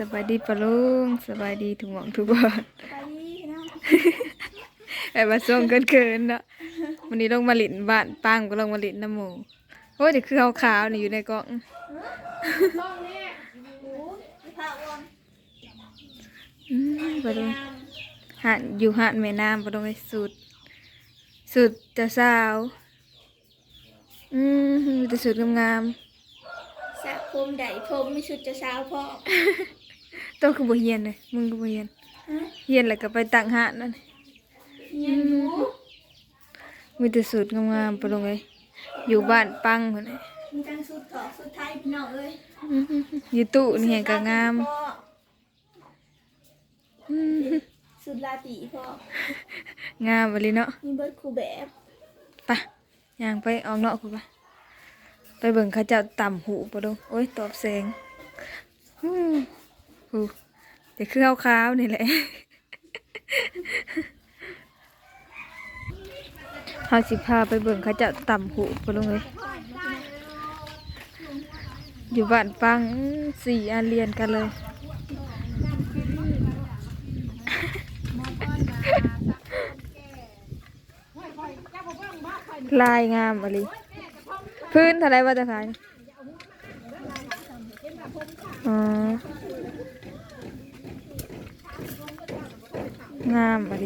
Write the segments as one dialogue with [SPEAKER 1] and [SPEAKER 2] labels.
[SPEAKER 1] สบายดีปะลุงสบายดีทุกหม่องทุกบ้าน
[SPEAKER 2] ไปพี่น้อง
[SPEAKER 1] ไอ้บาส่งเกินเกินๆเนาะวันนี้ลงมาหลินบ้านปังก็ลงมาหลินน้ำหมูโอ้ยเดี๋ยวคือขาวๆนี่อยู่ในกล่อง
[SPEAKER 2] ต้องเนี่ยหมูผ้าอ้วน
[SPEAKER 1] อืมปะลุงหาดอยู่หาดแม่น้ำปะลุงไอ้สุด สุดจะสาว อืมมีแต่สุดงาม
[SPEAKER 2] สระผมไดผมมีชุดจะเช้าพ่อ
[SPEAKER 1] ๆโตัวคือบ่เฮียนเลยมึงก็บ่เฮียน
[SPEAKER 2] ฮะ
[SPEAKER 1] เฮียนแล้วก็ไปตั้งหาดนั่น
[SPEAKER 2] เย็นหมู
[SPEAKER 1] มีแต่สุดงามๆปะลุงเอ้ยอยู่บ้านปังคนนี้
[SPEAKER 2] มีทั้งชุดถอดชุดไทยพี่น้องเอ้ย
[SPEAKER 1] อยู่ตู้นี่แหงก็งาม
[SPEAKER 2] พ่อ
[SPEAKER 1] อืม
[SPEAKER 2] ชุดลาตีพ่องา
[SPEAKER 1] มไปเลยเนาะ
[SPEAKER 2] มีเบิร์ดคูแบบ
[SPEAKER 1] ไปย่างไปออกนอกกูปะไปเบิ่งเขาเจ้าต่ำหูปะดงโอ้ยตอบแสงฮู้หู เดี๋ยวคือขาวๆนี่แหละเฮาสิพาไปเบิ่งเขาจ้าต่ำหูปะดงเลยอยู่บ้านปังสี่อันเรียนกันเลยลายงามอะไรพื้นท่าไรว่าจะขายอ๋อ งามอะไร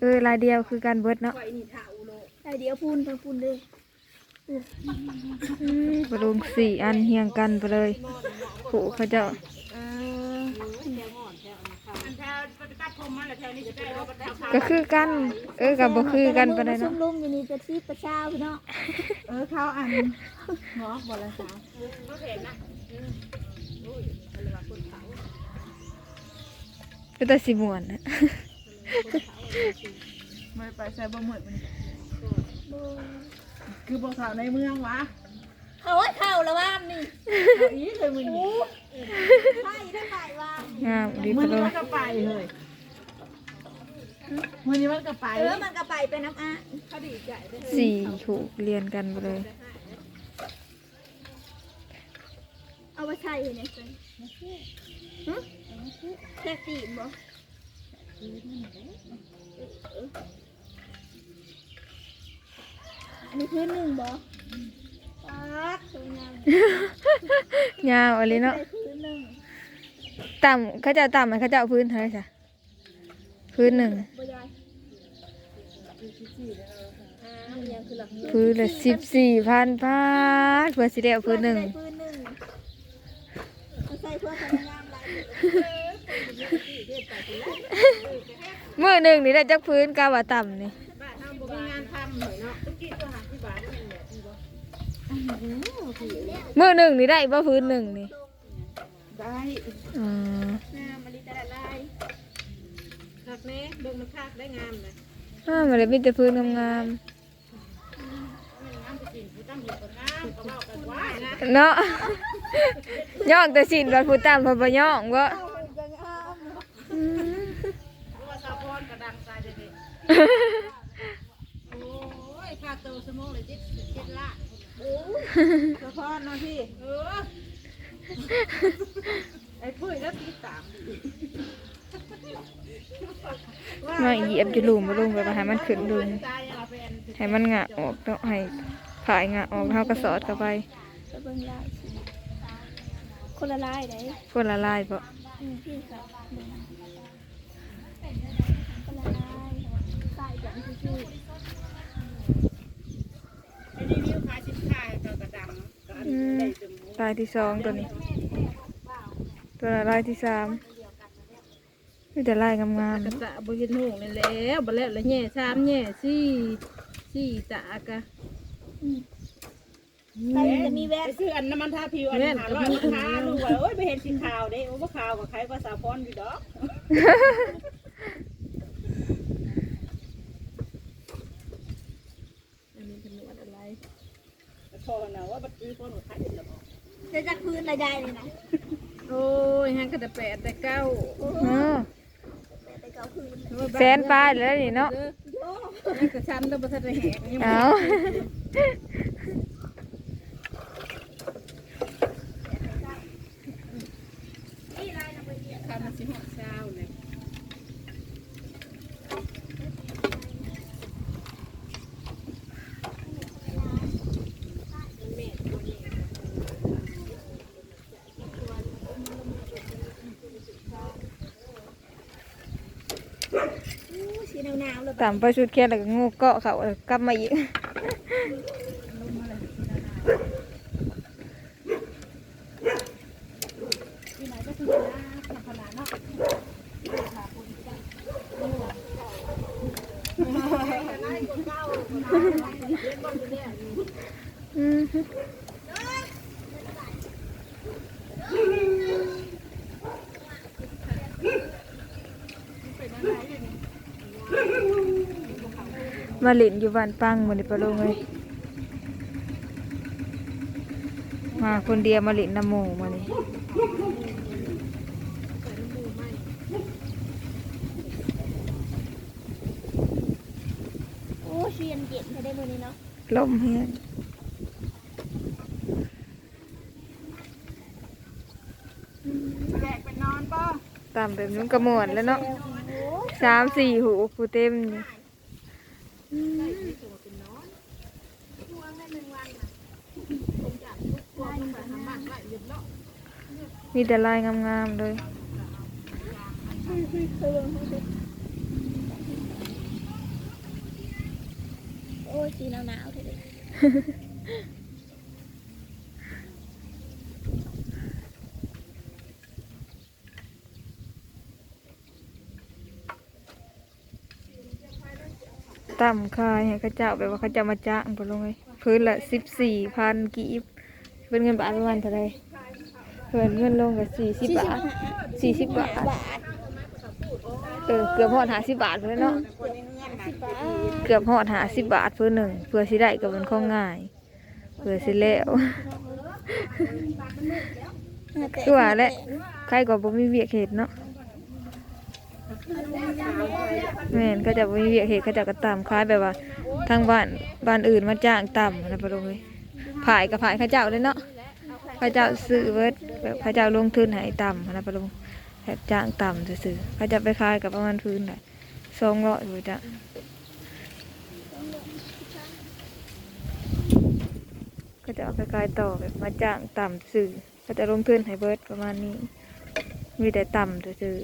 [SPEAKER 1] เออลายเดียวคือการเบิดเนาะ
[SPEAKER 2] ไอเดียวพูนไปพูนเลย
[SPEAKER 1] อืมประดุงสี่อันเฮียงกันไปเลยผูเขาเจ้า ก็คือกัน เออกับบ่คือกันไปเลย
[SPEAKER 2] ซุ่
[SPEAKER 1] เนาะ
[SPEAKER 2] มลุมอยู่นี่จะซีประชาพี่น้อง
[SPEAKER 3] เออเขาอันงอกบอละสาว
[SPEAKER 1] ก็แต่สิม่วนนะ
[SPEAKER 3] ไม่ไปใส่บะหมี่มันคือบอกสาวในเมืองวะ
[SPEAKER 2] เขาว่าเข่าละว่านนี่
[SPEAKER 3] เอาอีเลยมึงนี่
[SPEAKER 2] ใช่ได้ไหมว่างา
[SPEAKER 1] มดี
[SPEAKER 3] มื
[SPEAKER 1] ป
[SPEAKER 3] อ
[SPEAKER 1] ระ
[SPEAKER 3] นี้
[SPEAKER 1] ดุง
[SPEAKER 3] มันก็ไปเลย มือนี้มันก็ไป
[SPEAKER 2] เออมันก็ไปเป็นน้ำอะ
[SPEAKER 1] สี่ผูเรียนกันไปเลย
[SPEAKER 2] เอาไว้ใช่เนี่ยสิฮะแค่ตีนบ่อันนี้พื้นหนึ่งบ่ปักสวยงาม
[SPEAKER 1] ยาวอะไรเนาะ
[SPEAKER 2] ได้พื้นหนึ่ง
[SPEAKER 1] ต่ำเขาเจะต่ำไหมเขาเจะเอาพื้นเท่าไหร่จ้ะ พื้นหนึ่ง
[SPEAKER 2] บ่ยายอ่ายังคือหลัก
[SPEAKER 1] พื้นละสิบสี่พันบาทเพื่อสิได้เอาพื้นหนึ่ง
[SPEAKER 2] ได้พื้นหนึ่งเอาใส่เพื่อทำงามหลาย
[SPEAKER 1] มือหนึ่งนี่ได้จักพื้นกาว่าต่ำนี่
[SPEAKER 3] บ้านทำบ่มีงานทำหน่อยเนาะตุ๊กกี้ตัวหาที่บ้านนี่แหละ
[SPEAKER 1] มือหนึ่งนี่ได้ป่ะพื้นหนึ่งนี่
[SPEAKER 3] ได้
[SPEAKER 1] อ๋องา
[SPEAKER 2] มมาลิตาลาย
[SPEAKER 3] คัก แน่เบิ่งมันคักได้งามเลย
[SPEAKER 1] อ้าวมาเลยมีแต่พื้นงาม
[SPEAKER 3] งามจริงผู้ตั้งหัวก็งามก็เว้ากันว่านะ
[SPEAKER 1] ๆเนาะย่องแต่สินว่าผู้ตามพบย่องว่า
[SPEAKER 2] เอาหุ่นก็งาม
[SPEAKER 3] เพราะว่าสาวพรก็ดังตายเด็ดๆโอ้ยค่าตัวสมองเลยเจ็ดเจ็ดล้านโอ้ยสาวพรเนาะพี่ เออ ไอ้ปุ้ยแล้วติดตาม
[SPEAKER 1] มาเหยียบจะลุมมาลุมไปให้มันขึ้นลุม
[SPEAKER 3] ตายเอาเป็น
[SPEAKER 1] ให้มันงะออกเนาะให้ผายงะออกเฮาก็สอดเข้าไป
[SPEAKER 2] ไปเบิ่งลายสิคนละลายไหน
[SPEAKER 1] คนละลายบ่
[SPEAKER 2] อืมพี่ครับคนละลายใส่กันซื่อ
[SPEAKER 3] ไอ้นี่วิวขายสินค้าก็กระดังก็อัน
[SPEAKER 1] อืม
[SPEAKER 3] ได้จมูก
[SPEAKER 1] ลายที่สองตัวนี้ ตัวละลายที่สาม มีแต่ลายงาม
[SPEAKER 3] กระสะบริโภคนี่แล้วบัดแล้วละแง่สามแง่สี่สี่ตากะ
[SPEAKER 2] ๆใส่จะมีแวบ
[SPEAKER 4] ไปซื้ออันน้ำมันทาผิวอันหาร้อยมันทาลูกว่าโอ้ยไปเห็นสีขาวเด้โอ้ว่าขาวกับใครว่าสาวพรอยู่ดอก
[SPEAKER 3] อันนี้เป็นหนวดอะไร
[SPEAKER 4] แต่พอนะว่าบัดนี้คนของใครเป็นหรอก
[SPEAKER 2] จะจากพื้นระยายเลยนะ
[SPEAKER 3] โอ้ยฮังกระแต่แปดแต่เก้า
[SPEAKER 2] โอ้
[SPEAKER 1] ๆอ๋อ
[SPEAKER 2] แต่เอาคืน
[SPEAKER 1] แสนปลายแล้วนี่เนาะ
[SPEAKER 4] นี่ก็ช้ำแล้วบ่ทันได้แหกยัง
[SPEAKER 1] เอา
[SPEAKER 4] ทำมาสิหกเช้าเลย
[SPEAKER 2] อู้สีหนาวๆเลย
[SPEAKER 1] ตามไปชุดแค่แล้วก็งูเกาะเขาแล้วกลับมาอีกอืม มาหลินอยู่บ้านปังมันนี่ปะลงเลยมาคนเดียวมาหลินน้ำหมูมานี่
[SPEAKER 2] โอ้เชียนเย็นให้ได้มื้อนี้เนาะ
[SPEAKER 1] ลมเฮียน
[SPEAKER 3] แขกไปนอนป่ะ
[SPEAKER 1] ตามแบบนู้นกระมวลแล้วเนาะ
[SPEAKER 2] โอ้
[SPEAKER 1] สามสี่หูกูเต็มอยู่ มีแต่ลายงามๆเลย
[SPEAKER 2] โอ้ยสีหนาวๆเลย
[SPEAKER 1] ต่ำค่ายให้เขาเจ้าแบบว่าเขาจะมาจ้างไปลงเลยพื้นละสิบสี่พันกีบเป็นเงินบาทประมาณเท่าไรเพิ่อนเงินลงกับสี่สิบบาทสี่สิบบาทเออเกือบหอดหาสิบบาทเลยเนาะเกือบหอดหาสิบบาทเพื่อหนึ่งเพื่อสิได้กับมันข้องง่าย เพื่อสิแล้วคือว่าแหละใครก็บ่มีเวียกเหตุเนาะ แม่นก็จะมีเวียกเหตุเขาจะก็ตามคล้ายแบบว่า ทางบ้านบ้านอื่นมาจ้างต่ำนะปะลงเลยผายกับผายข้าเจ้าเลยเนาะข้าเจ้าซื้อเวิร์ดแบบข้าเจ้าลงทุนให้ต่ำนะปะลงแบบจ้างต่ำซื้อๆเขาจะไปขายกับประมาณพื้นละสองร้อยอยู่จ้ะก็จะเอาไปขายต่อแบบมาจ้างต่ำซื้อเขาจะลงทุนให้เบิร์ดประมาณนี้ มีแต่ต่ำซื่อ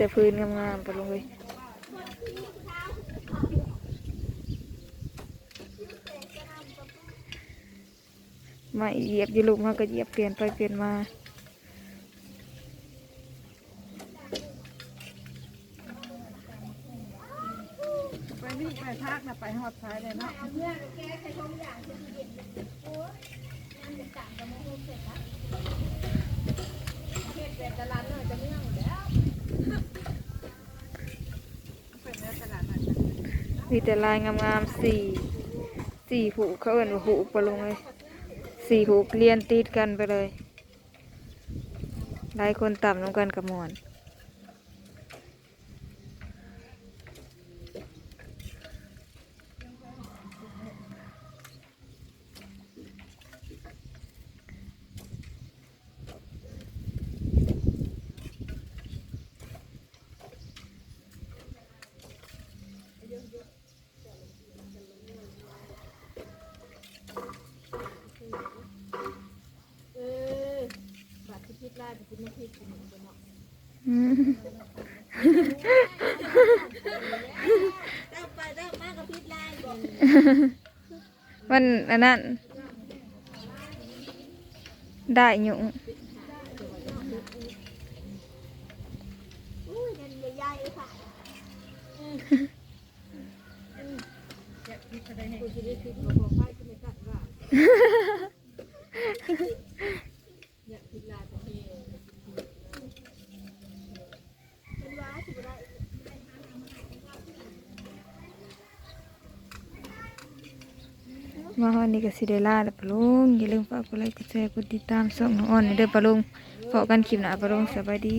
[SPEAKER 1] แต่พื้นงามๆไปลงเลยม่เหยียบอยีลูกมันก็เหยียบเปลี่ยนไปเปลี่ยนมา
[SPEAKER 3] ไปนี่ไปพักนะไปหอดท้ายเลยเนาะ
[SPEAKER 1] มีแต่ลายงามๆสี่สี่ผูกเขาเอินว่าผูกไปลงเลยสี่ผูกเรียนติดกันไปเลยหลายคนต่ำลงกันกับหมอน
[SPEAKER 3] เออบัตรที่พิษไล่ไปกินน้ำพริกกินหมูกันเนาะ
[SPEAKER 1] อืม
[SPEAKER 2] เติมไปเติมมากกับพิษไล่บอก
[SPEAKER 1] มันอันนั้น ได้อยู่
[SPEAKER 2] อุ้ยนั่นใหญ่ๆค่ะ
[SPEAKER 3] กูจะได้พริกมาพอไฟก็ไม่ตัดว่าอยากพิษไล่ตัวเอง
[SPEAKER 2] เป็นว่าสิบ่ได้
[SPEAKER 1] มาฮอนี่ก็สิเดล่าแล้วปลุงอย่าลืมฝากกดไลค์กดแชร์กดติดตามส่องน้องอ้อนเด้อปลุงฝากกันคลิปหน้าปลุงสบายดี